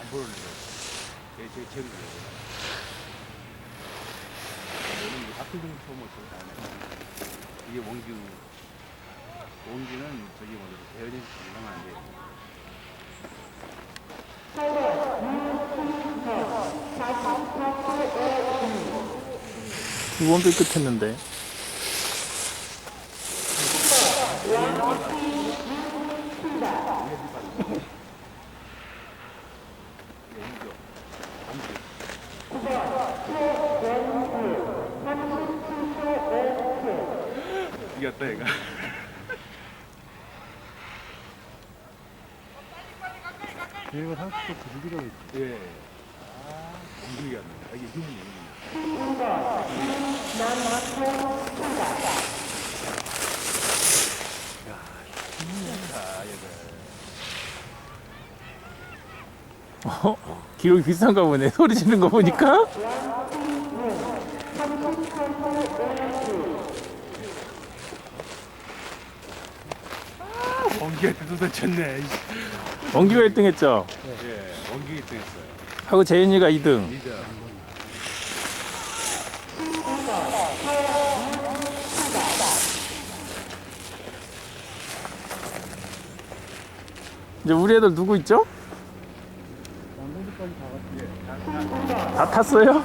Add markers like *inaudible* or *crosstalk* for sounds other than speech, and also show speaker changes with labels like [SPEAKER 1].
[SPEAKER 1] 안 보는 거. 제, 제, 제, 이제 박효정 프로모션 다음에 이게 원규. 원규는 저기 뭐죠. 대현이 건강은 안 돼요.
[SPEAKER 2] 두번 삐끗했는데.
[SPEAKER 1] 원규. 원규. 이겼다 얘가.
[SPEAKER 3] 얘가 30도 부르기로 했지.
[SPEAKER 1] 예. 아, 원규 이겼네. 아, 이게 힘이네. 야, 힘이다 얘가.
[SPEAKER 2] 어? 기록이 비슷한가 보네. *laughs* 소리 지르는 거 보니까.
[SPEAKER 1] 원기한테 도다쳤네.
[SPEAKER 2] 원규가 1등 했죠.
[SPEAKER 1] 예, 원기 1등 했어요.
[SPEAKER 2] 하고 재윤이가 2등.
[SPEAKER 1] 리더.
[SPEAKER 2] 이제 우리 애들 누구 있죠? 다 탔어요?